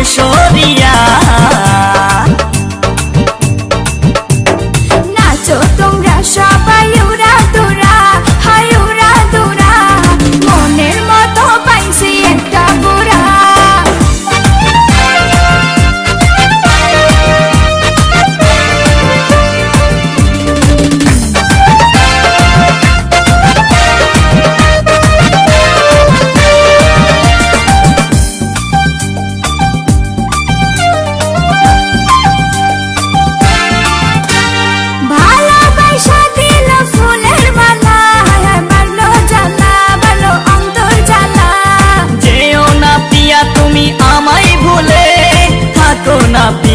তুমি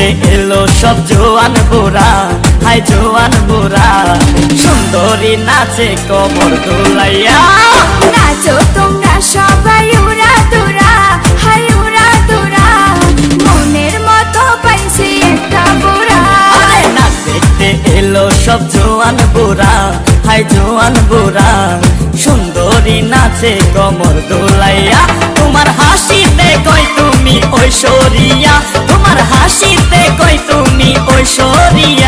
দেখতে এলো সব জোয়ান বুড়া। হাই জোয়ান বুড়া সুন্দরী নাচে কমর দোলাইয়া। নাচো তোমরা সবাই উড়া দুরা হাই উড়া দুরা। মনের মতো পাইছি একটা বুড়া। আরে না দেখতে এলো সব জোয়ান বুড়া হাই জোয়ান বুড়া। সুন্দরী নাচে কমর দোলাইয়া। তোমার হাসিতে কই তুমি ঐশ্বরিয়া। তোমার হাসিতে কই তুমি ঐশ্বরিয়া